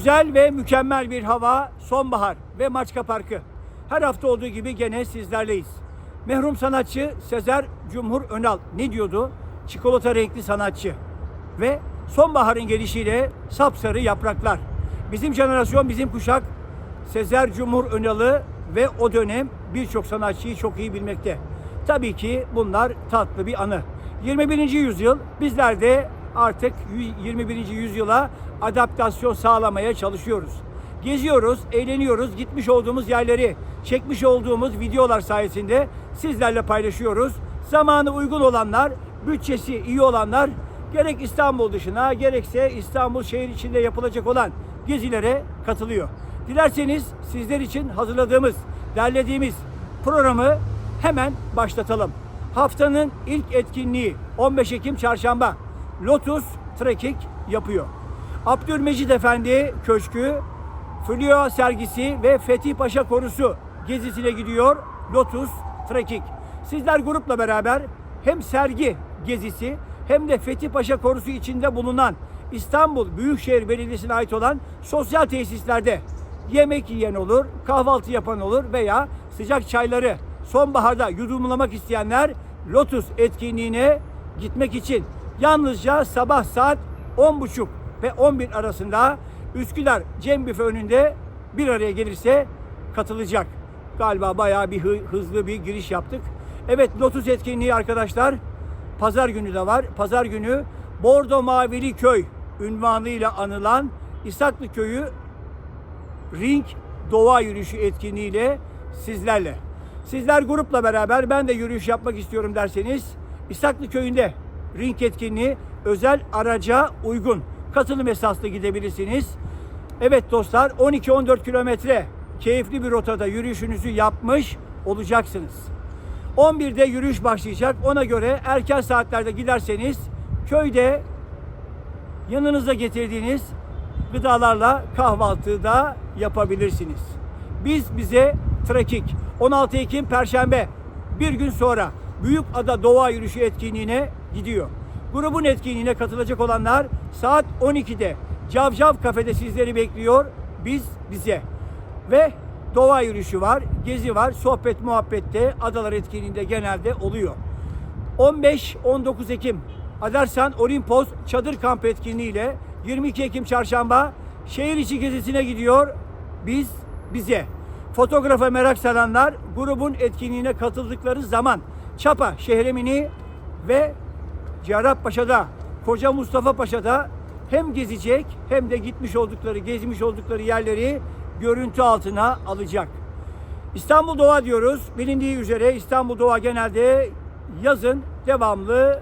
Güzel ve mükemmel bir hava, sonbahar ve Maçka Parkı. Her hafta olduğu gibi gene sizlerleyiz. Mehrum sanatçı Sezer Cumhur Önal ne diyordu? Çikolata renkli sanatçı. Ve sonbaharın gelişiyle sapsarı yapraklar. Bizim jenerasyon, bizim kuşak Sezer Cumhur Önal'ı ve o dönem birçok sanatçıyı çok iyi bilmekte. Tabii ki bunlar tatlı bir anı. 21. yüzyıl bizler de artık 21. yüzyıla adaptasyon sağlamaya çalışıyoruz. Geziyoruz, eğleniyoruz, gitmiş olduğumuz yerleri, çekmiş olduğumuz videolar sayesinde sizlerle paylaşıyoruz. Zamanı uygun olanlar, bütçesi iyi olanlar gerek İstanbul dışına gerekse İstanbul şehir içinde yapılacak olan gezilere katılıyor. Dilerseniz sizler için hazırladığımız, derlediğimiz programı hemen başlatalım. Haftanın ilk etkinliği 15 Ekim Çarşamba Lotus Trekking yapıyor. Abdülmecid Efendi Köşkü, Flua sergisi ve Fethi Paşa Korusu gezisine gidiyor Lotus Trekking. Sizler grupla beraber hem sergi gezisi hem de Fethi Paşa Korusu içinde bulunan İstanbul Büyükşehir Belediyesi'ne ait olan sosyal tesislerde yemek yiyen olur, kahvaltı yapan olur veya sıcak çayları sonbaharda yudumlamak isteyenler Lotus etkinliğine gitmek için yalnızca sabah saat 10.30 ve 11 arasında Üsküdar Cem Büfe önünde bir araya gelirse katılacak. Galiba bayağı bir hı- hızlı bir giriş yaptık. Evet Lotus etkinliği arkadaşlar pazar günü de var. Pazar günü Bordo Mavili Köy ünvanıyla anılan İsaklı Köyü Ring Doğa Yürüyüşü etkinliğiyle sizlerle. Sizler grupla beraber ben de yürüyüş yapmak istiyorum derseniz İstaklı Köyü'nde ring etkinliği özel araca uygun. Katılım esaslı gidebilirsiniz. Evet dostlar 12-14 kilometre keyifli bir rotada yürüyüşünüzü yapmış olacaksınız. 11'de yürüyüş başlayacak. Ona göre erken saatlerde giderseniz köyde yanınıza getirdiğiniz gıdalarla kahvaltı da yapabilirsiniz. Biz bize trekking 16 Ekim Perşembe bir gün sonra Büyük Ada Doğa Yürüyüşü etkinliğine gidiyor. Grubun etkinliğine katılacak olanlar saat 12'de Cavcav Kafede sizleri bekliyor. Biz bize. Ve doğa yürüyüşü var, gezi var, sohbet muhabbette adalar etkinliğinde genelde oluyor. 15-19 Ekim Adersan Olimpos çadır kamp etkinliği ile 22 Ekim çarşamba şehir içi gezisine gidiyor. Biz bize. Fotoğrafa merak saranlar grubun etkinliğine katıldıkları zaman Çapa, Şehremini ve Cerrahpaşa'da, Koca Mustafa Paşa'da hem gezecek hem de gitmiş oldukları, gezmiş oldukları yerleri görüntü altına alacak. İstanbul Doğa diyoruz. Bilindiği üzere İstanbul Doğa genelde yazın devamlı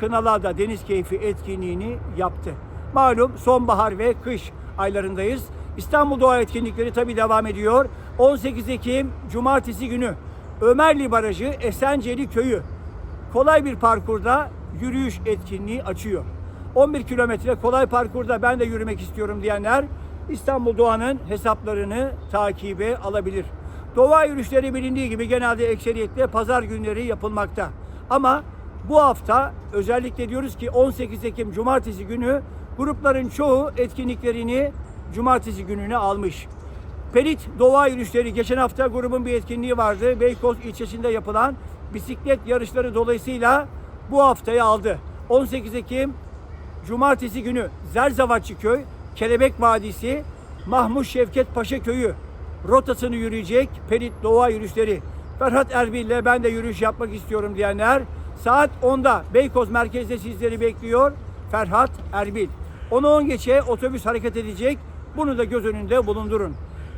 Kınalıada deniz keyfi etkinliğini yaptı. Malum sonbahar ve kış aylarındayız. İstanbul Doğa etkinlikleri tabi devam ediyor. 18 Ekim Cumartesi günü Ömerli Barajı Esenceli Köyü kolay bir parkurda yürüyüş etkinliği açıyor. 11 kilometre kolay parkurda ben de yürümek istiyorum diyenler İstanbul Doğa'nın hesaplarını takibe alabilir. Doğa yürüyüşleri bilindiği gibi genelde ekseriyetle pazar günleri yapılmakta. Ama bu hafta özellikle diyoruz ki 18 Ekim Cumartesi günü grupların çoğu etkinliklerini Cumartesi gününe almış. Perit Doğa Yürüyüşleri geçen hafta grubun bir etkinliği vardı. Beykoz ilçesinde yapılan bisiklet yarışları dolayısıyla bu haftayı aldı. 18 Ekim Cumartesi günü Zerzavatçı Köy, Kelebek Vadisi, Mahmut Şevket Paşa Köyü rotasını yürüyecek Perit Doğa Yürüyüşleri. Ferhat Erbil ile ben de yürüyüş yapmak istiyorum diyenler saat 10'da Beykoz merkezde sizleri bekliyor Ferhat Erbil. 10'u 10 geçe otobüs hareket edecek. Bunu da göz önünde bulundurun.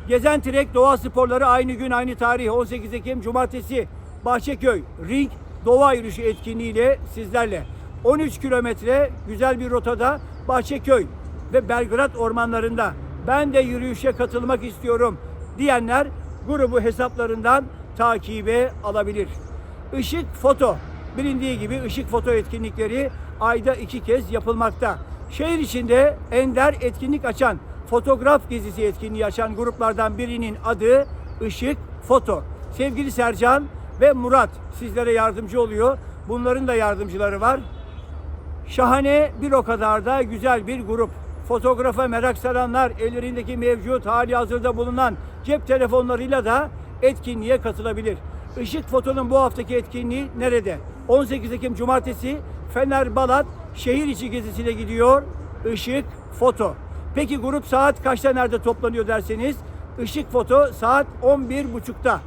Gezen Trek Doğa Sporları aynı gün aynı tarih 18 Ekim Cumartesi Bahçeköy Ring Doğa Yürüyüşü etkinliğiyle sizlerle. 13 kilometre güzel bir rotada Bahçeköy ve Belgrad ormanlarında ben de yürüyüşe katılmak istiyorum diyenler grubu hesaplarından takibe alabilir. Işık foto. Bilindiği gibi ışık foto etkinlikleri ayda iki kez yapılmakta. Şehir içinde ender etkinlik açan, fotoğraf gezisi etkinliği açan gruplardan birinin adı Işık Foto. Sevgili Sercan ve Murat sizlere yardımcı oluyor. Bunların da yardımcıları var. Şahane bir o kadar da güzel bir grup. fotoğrafa merak saranlar ellerindeki mevcut hali hazırda bulunan cep telefonlarıyla da etkinliğe katılabilir. Işık Foto'nun bu haftaki etkinliği nerede? 18 Ekim Cumartesi Fener Balat şehir içi gezisine gidiyor. Işık Foto. Peki grup saat kaçta nerede toplanıyor derseniz Işık Foto saat 11.30'da.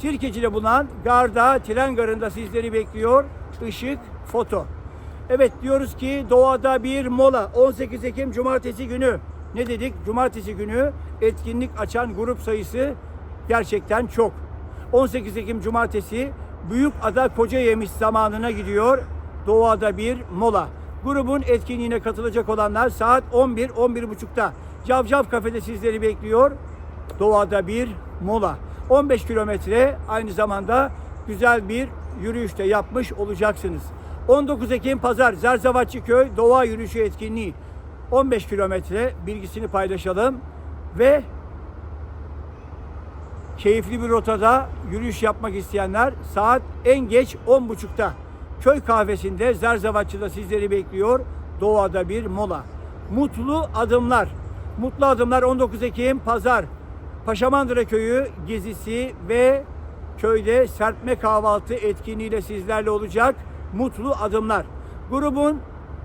Sirkeci'de bulunan garda, tren garında sizleri bekliyor. Işık Foto. Evet diyoruz ki doğada bir mola 18 Ekim Cumartesi günü. Ne dedik? Cumartesi günü etkinlik açan grup sayısı gerçekten çok. 18 Ekim Cumartesi Büyük Ada Koca Yemiş zamanına gidiyor. Doğada bir mola. Grubun etkinliğine katılacak olanlar saat 11-11.30'da Cavcav Kafede sizleri bekliyor. Doğada bir mola. 15 kilometre aynı zamanda güzel bir yürüyüşte yapmış olacaksınız. 19 Ekim Pazar Zerzavatçı Köy Doğa Yürüyüşü Etkinliği 15 kilometre bilgisini paylaşalım ve keyifli bir rotada yürüyüş yapmak isteyenler saat en geç 10.30'da köy kahvesinde Zerzavatçı'da sizleri bekliyor. Doğada bir mola. Mutlu adımlar. Mutlu adımlar 19 Ekim Pazar. Paşamandıra Köyü gezisi ve köyde serpme kahvaltı etkinliğiyle sizlerle olacak. Mutlu adımlar. Grubun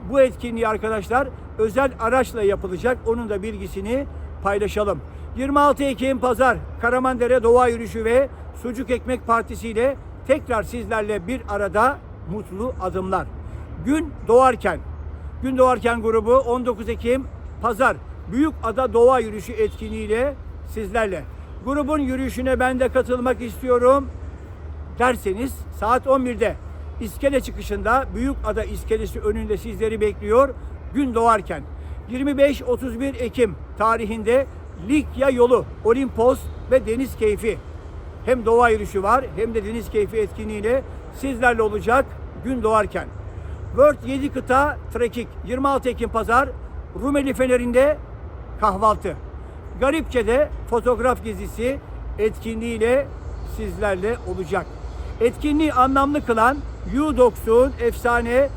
bu etkinliği arkadaşlar özel araçla yapılacak. Onun da bilgisini paylaşalım. 26 Ekim Pazar Karamandere Doğa Yürüyüşü ve Sucuk Ekmek Partisi ile tekrar sizlerle bir arada mutlu adımlar. Gün doğarken Gün doğarken grubu 19 Ekim Pazar Büyük Ada Doğa Yürüyüşü etkinliğiyle sizlerle. Grubun yürüyüşüne ben de katılmak istiyorum derseniz saat 11'de iskele çıkışında Büyük Ada iskelesi önünde sizleri bekliyor gün doğarken. 25-31 Ekim tarihinde Likya yolu, Olimpos ve deniz keyfi. Hem doğa yürüyüşü var hem de deniz keyfi etkinliğiyle sizlerle olacak gün doğarken. World 7 kıta trekking 26 Ekim Pazar Rumeli Feneri'nde kahvaltı. Garipçe'de fotoğraf gezisi etkinliğiyle sizlerle olacak. Etkinliği anlamlı kılan U-Docs'un efsane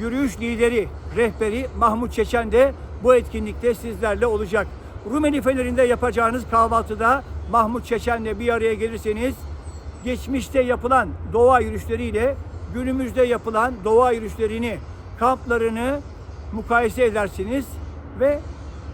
yürüyüş lideri, rehberi Mahmut Çeçen de bu etkinlikte sizlerle olacak. Rumeli Feneri'nde yapacağınız kahvaltıda Mahmut Çeçen'le bir araya gelirseniz geçmişte yapılan doğa yürüyüşleriyle günümüzde yapılan doğa yürüyüşlerini, kamplarını mukayese edersiniz ve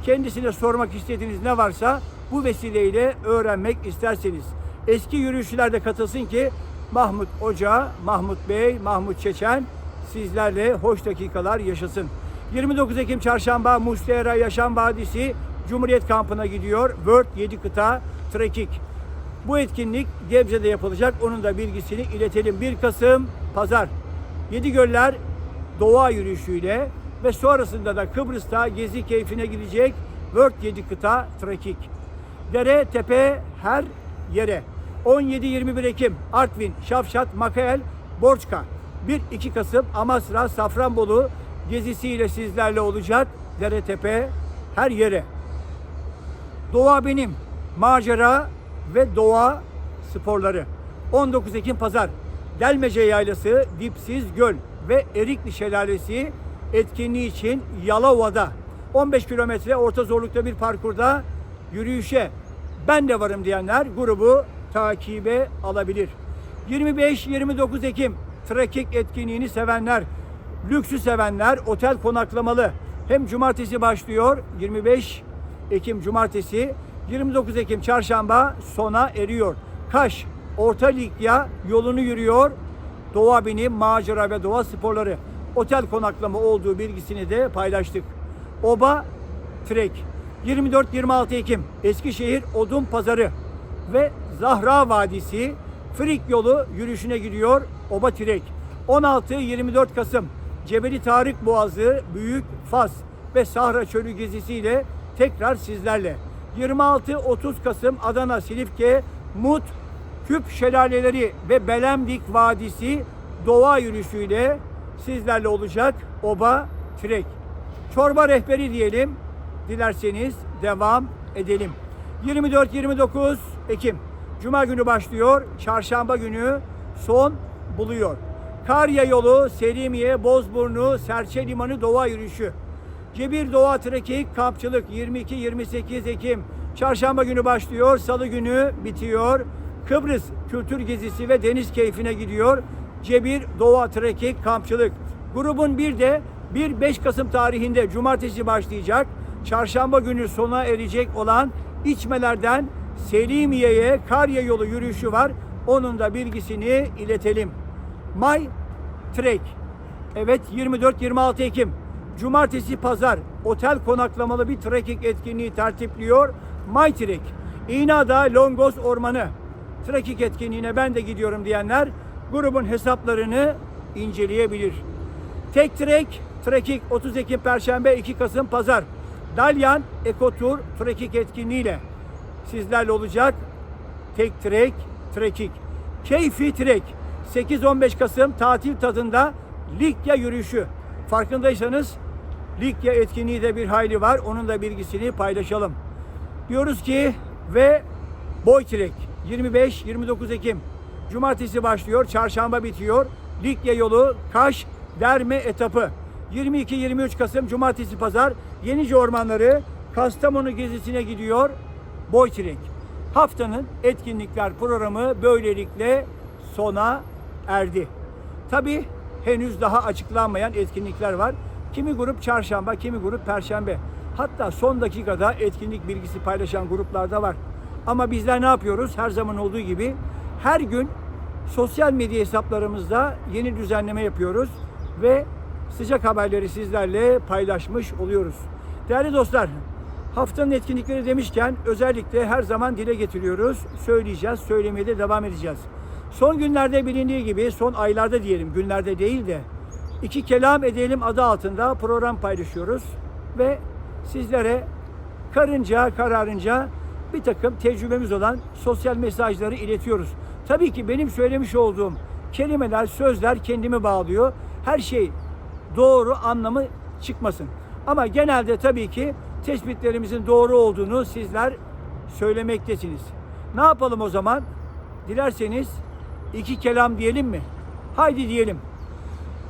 kendisine sormak istediğiniz ne varsa bu vesileyle öğrenmek isterseniz. Eski yürüyüşçüler de katılsın ki Mahmut Hoca, Mahmut Bey, Mahmut Çeçen sizlerle hoş dakikalar yaşasın. 29 Ekim Çarşamba Mustera Yaşam Vadisi Cumhuriyet Kampı'na gidiyor. World 7 kıta trekking. Bu etkinlik Gebze'de yapılacak. Onun da bilgisini iletelim. 1 Kasım Pazar. Yedi Göller doğa yürüyüşüyle ve sonrasında da Kıbrıs'ta gezi keyfine gidecek World 7 kıta trekking. Dere, tepe, her yere. 17-21 Ekim Artvin, Şafşat, Makael, Borçka. 1-2 Kasım Amasra, Safranbolu gezisiyle sizlerle olacak. Dere, tepe, her yere. Doğa benim. Macera ve doğa sporları. 19 Ekim Pazar. Delmece Yaylası, Dipsiz Göl ve Erikli Şelalesi etkinliği için Yalova'da 15 kilometre orta zorlukta bir parkurda yürüyüşe ben de varım diyenler grubu takibe alabilir. 25-29 Ekim trekking etkinliğini sevenler, lüksü sevenler otel konaklamalı. Hem cumartesi başlıyor 25 Ekim cumartesi 29 Ekim çarşamba sona eriyor. Kaş Orta Likya yolunu yürüyor. Doğa binim, macera ve doğa sporları. Otel konaklama olduğu bilgisini de paylaştık. Oba Trek 24-26 Ekim Eskişehir Odun Pazarı ve Zahra Vadisi Frik yolu yürüyüşüne gidiyor Oba Trek. 16-24 Kasım Cebeli Tarık Boğazı Büyük Fas ve Sahra Çölü gezisiyle tekrar sizlerle. 26-30 Kasım Adana Silifke Mut Küp Şelaleleri ve Belemdik Vadisi doğa yürüyüşüyle sizlerle olacak Oba Trek. Çorba rehberi diyelim. Dilerseniz devam edelim. 24-29 Ekim Cuma günü başlıyor. Çarşamba günü son buluyor. Karya yolu, Selimiye, Bozburnu, Serçe Limanı doğa yürüyüşü. Cebir Doğa Trekking Kampçılık 22-28 Ekim. Çarşamba günü başlıyor, salı günü bitiyor. Kıbrıs kültür gezisi ve deniz keyfine gidiyor. Cebir Doğa Trekking Kampçılık. Grubun bir de 1-5 Kasım tarihinde cumartesi başlayacak. Çarşamba günü sona erecek olan içmelerden Selimiye'ye Karya yolu yürüyüşü var. Onun da bilgisini iletelim. May Trek. Evet 24-26 Ekim. Cumartesi pazar otel konaklamalı bir trekking etkinliği tertipliyor. May Trek. İğneada Longos Ormanı. Trekking etkinliğine ben de gidiyorum diyenler grubun hesaplarını inceleyebilir. Tek Trek, Trekking 30 Ekim Perşembe 2 Kasım Pazar. Dalyan Ekotur Trekking etkinliğiyle sizlerle olacak. Tek Trek, Trekking. Keyfi Trek 8-15 Kasım tatil tadında Likya yürüyüşü. Farkındaysanız Likya etkinliği de bir hayli var. Onun da bilgisini paylaşalım. Diyoruz ki ve Boy Trek 25-29 Ekim. Cumartesi başlıyor, çarşamba bitiyor. Likya yolu Kaş Derme etapı. 22-23 Kasım Cumartesi Pazar Yenice Ormanları Kastamonu gezisine gidiyor. Boy Trek. Haftanın etkinlikler programı böylelikle sona erdi. Tabi henüz daha açıklanmayan etkinlikler var. Kimi grup çarşamba, kimi grup perşembe. Hatta son dakikada etkinlik bilgisi paylaşan gruplar da var. Ama bizler ne yapıyoruz? Her zaman olduğu gibi her gün sosyal medya hesaplarımızda yeni düzenleme yapıyoruz ve sıcak haberleri sizlerle paylaşmış oluyoruz. Değerli dostlar, haftanın etkinlikleri demişken özellikle her zaman dile getiriyoruz. Söyleyeceğiz, söylemeye de devam edeceğiz. Son günlerde bilindiği gibi, son aylarda diyelim, günlerde değil de iki kelam edelim adı altında program paylaşıyoruz ve sizlere karınca kararınca bir takım tecrübemiz olan sosyal mesajları iletiyoruz. Tabii ki benim söylemiş olduğum kelimeler, sözler kendimi bağlıyor. Her şey doğru anlamı çıkmasın. Ama genelde tabii ki tespitlerimizin doğru olduğunu sizler söylemektesiniz. Ne yapalım o zaman? Dilerseniz iki kelam diyelim mi? Haydi diyelim.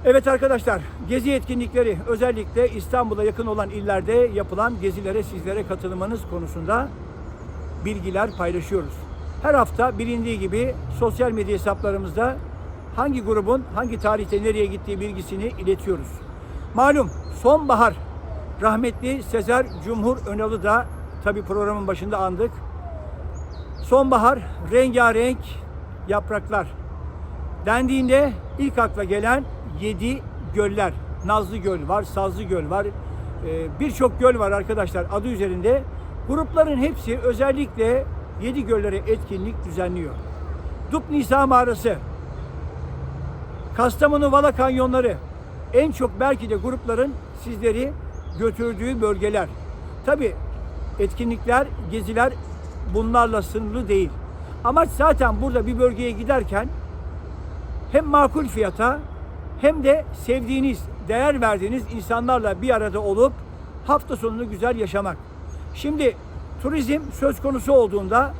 Evet arkadaşlar, gezi etkinlikleri özellikle İstanbul'a yakın olan illerde yapılan gezilere sizlere katılmanız konusunda bilgiler paylaşıyoruz. Her hafta bilindiği gibi sosyal medya hesaplarımızda hangi grubun hangi tarihte nereye gittiği bilgisini iletiyoruz. Malum sonbahar rahmetli Sezer Cumhur Önal'ı da tabi programın başında andık. Sonbahar rengarenk yapraklar dendiğinde ilk akla gelen yedi göller. Nazlı Göl var, Sazlı Göl var. Ee, Birçok göl var arkadaşlar adı üzerinde. Grupların hepsi özellikle yedi göllere etkinlik düzenliyor. Dup Nisa Mağarası, Kastamonu Vala Kanyonları en çok belki de grupların sizleri götürdüğü bölgeler. Tabi etkinlikler, geziler bunlarla sınırlı değil. Amaç zaten burada bir bölgeye giderken hem makul fiyata hem de sevdiğiniz, değer verdiğiniz insanlarla bir arada olup hafta sonunu güzel yaşamak. Şimdi turizm söz konusu olduğunda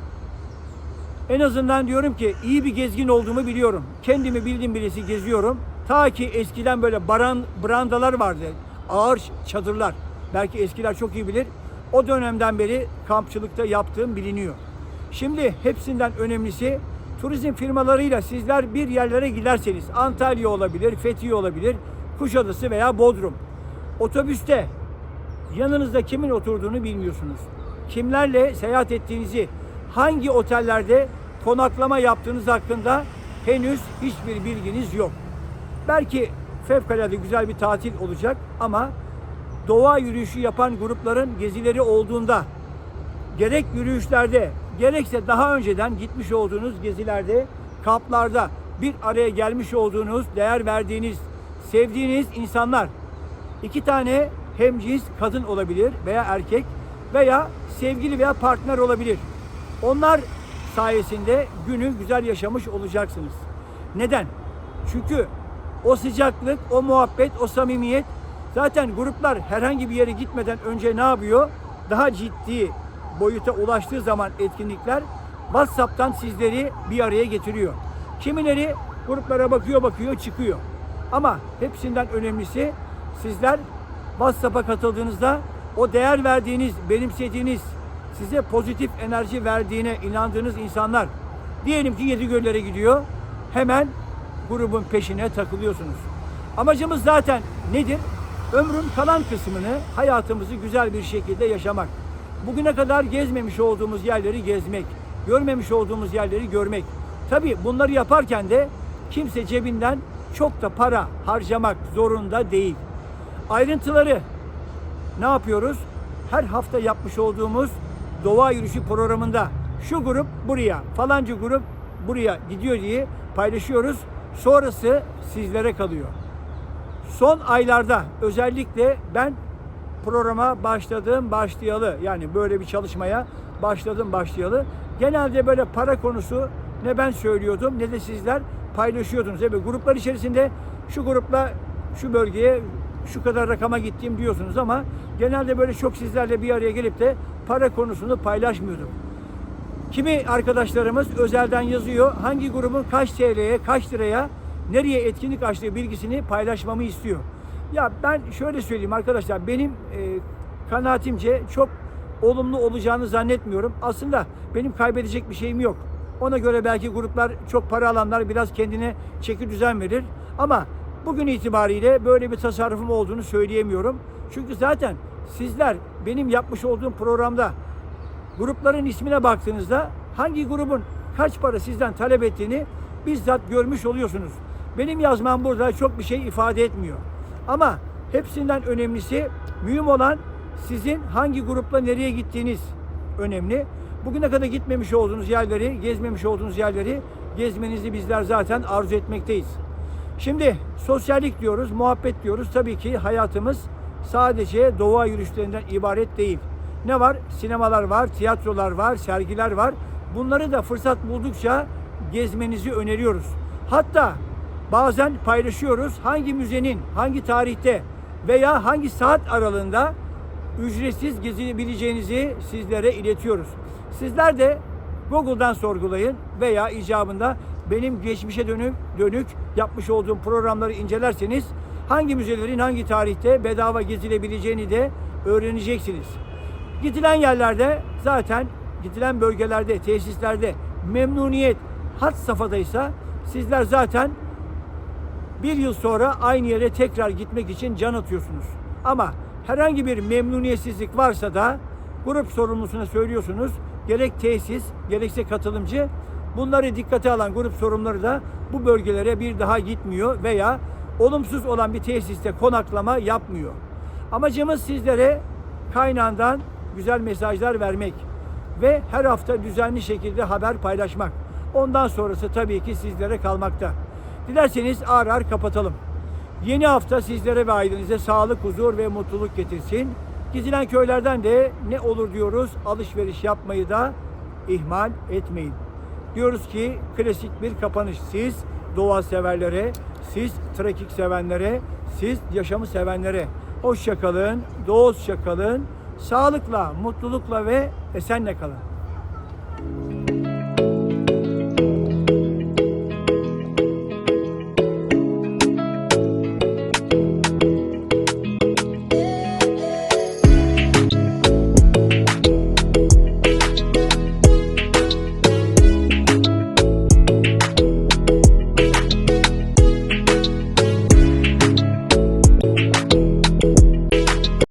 en azından diyorum ki iyi bir gezgin olduğumu biliyorum. Kendimi bildiğim bilesi geziyorum. Ta ki eskiden böyle baran, brandalar vardı. Ağır çadırlar. Belki eskiler çok iyi bilir. O dönemden beri kampçılıkta yaptığım biliniyor. Şimdi hepsinden önemlisi turizm firmalarıyla sizler bir yerlere giderseniz Antalya olabilir, Fethiye olabilir, Kuşadası veya Bodrum. Otobüste yanınızda kimin oturduğunu bilmiyorsunuz. Kimlerle seyahat ettiğinizi, hangi otellerde konaklama yaptığınız hakkında henüz hiçbir bilginiz yok. Belki fevkalade güzel bir tatil olacak ama doğa yürüyüşü yapan grupların gezileri olduğunda gerek yürüyüşlerde gerekse daha önceden gitmiş olduğunuz gezilerde, kamplarda bir araya gelmiş olduğunuz, değer verdiğiniz, sevdiğiniz insanlar iki tane hemcins kadın olabilir veya erkek veya sevgili veya partner olabilir. Onlar sayesinde günü güzel yaşamış olacaksınız. Neden? Çünkü o sıcaklık, o muhabbet, o samimiyet zaten gruplar herhangi bir yere gitmeden önce ne yapıyor? Daha ciddi boyuta ulaştığı zaman etkinlikler WhatsApp'tan sizleri bir araya getiriyor. Kimileri gruplara bakıyor bakıyor çıkıyor. Ama hepsinden önemlisi sizler WhatsApp'a katıldığınızda o değer verdiğiniz, benimsediğiniz, size pozitif enerji verdiğine inandığınız insanlar diyelim ki yedi göllere gidiyor. Hemen grubun peşine takılıyorsunuz. Amacımız zaten nedir? Ömrün kalan kısmını hayatımızı güzel bir şekilde yaşamak. Bugüne kadar gezmemiş olduğumuz yerleri gezmek, görmemiş olduğumuz yerleri görmek. Tabii bunları yaparken de kimse cebinden çok da para harcamak zorunda değil. Ayrıntıları ne yapıyoruz? Her hafta yapmış olduğumuz doğa yürüyüşü programında şu grup buraya, falanca grup buraya gidiyor diye paylaşıyoruz. Sonrası sizlere kalıyor. Son aylarda özellikle ben programa başladım başlayalı yani böyle bir çalışmaya başladım başlayalı. Genelde böyle para konusu ne ben söylüyordum ne de sizler paylaşıyordunuz. Evet gruplar içerisinde şu grupla şu bölgeye şu kadar rakama gittiğim diyorsunuz ama genelde böyle çok sizlerle bir araya gelip de para konusunu paylaşmıyordum. Kimi arkadaşlarımız özelden yazıyor hangi grubun kaç TL'ye, kaç liraya, nereye etkinlik açtığı bilgisini paylaşmamı istiyor. Ya ben şöyle söyleyeyim arkadaşlar benim e, kanaatimce çok olumlu olacağını zannetmiyorum. Aslında benim kaybedecek bir şeyim yok. Ona göre belki gruplar çok para alanlar biraz kendine çeki düzen verir. Ama bugün itibariyle böyle bir tasarrufum olduğunu söyleyemiyorum. Çünkü zaten sizler benim yapmış olduğum programda grupların ismine baktığınızda hangi grubun kaç para sizden talep ettiğini bizzat görmüş oluyorsunuz. Benim yazmam burada çok bir şey ifade etmiyor. Ama hepsinden önemlisi mühim olan sizin hangi grupla nereye gittiğiniz önemli. Bugüne kadar gitmemiş olduğunuz yerleri, gezmemiş olduğunuz yerleri gezmenizi bizler zaten arzu etmekteyiz. Şimdi sosyallik diyoruz, muhabbet diyoruz. Tabii ki hayatımız sadece doğa yürüyüşlerinden ibaret değil. Ne var? Sinemalar var, tiyatrolar var, sergiler var. Bunları da fırsat buldukça gezmenizi öneriyoruz. Hatta bazen paylaşıyoruz hangi müzenin hangi tarihte veya hangi saat aralığında ücretsiz gezebileceğinizi sizlere iletiyoruz. Sizler de Google'dan sorgulayın veya icabında benim geçmişe dönük, dönük yapmış olduğum programları incelerseniz hangi müzelerin hangi tarihte bedava gezilebileceğini de öğreneceksiniz. Gidilen yerlerde zaten gidilen bölgelerde, tesislerde memnuniyet had safhadaysa sizler zaten bir yıl sonra aynı yere tekrar gitmek için can atıyorsunuz. Ama herhangi bir memnuniyetsizlik varsa da grup sorumlusuna söylüyorsunuz. Gerek tesis, gerekse katılımcı bunları dikkate alan grup sorumluları da bu bölgelere bir daha gitmiyor veya olumsuz olan bir tesiste konaklama yapmıyor. Amacımız sizlere kaynağından güzel mesajlar vermek ve her hafta düzenli şekilde haber paylaşmak. Ondan sonrası tabii ki sizlere kalmakta. Dilerseniz ağır ağır kapatalım. Yeni hafta sizlere ve ailenize sağlık, huzur ve mutluluk getirsin. Gidilen köylerden de ne olur diyoruz alışveriş yapmayı da ihmal etmeyin. Diyoruz ki klasik bir kapanış. Siz doğa severlere, siz trekik sevenlere, siz yaşamı sevenlere hoşça kalın, dostça kalın, sağlıkla, mutlulukla ve esenle kalın.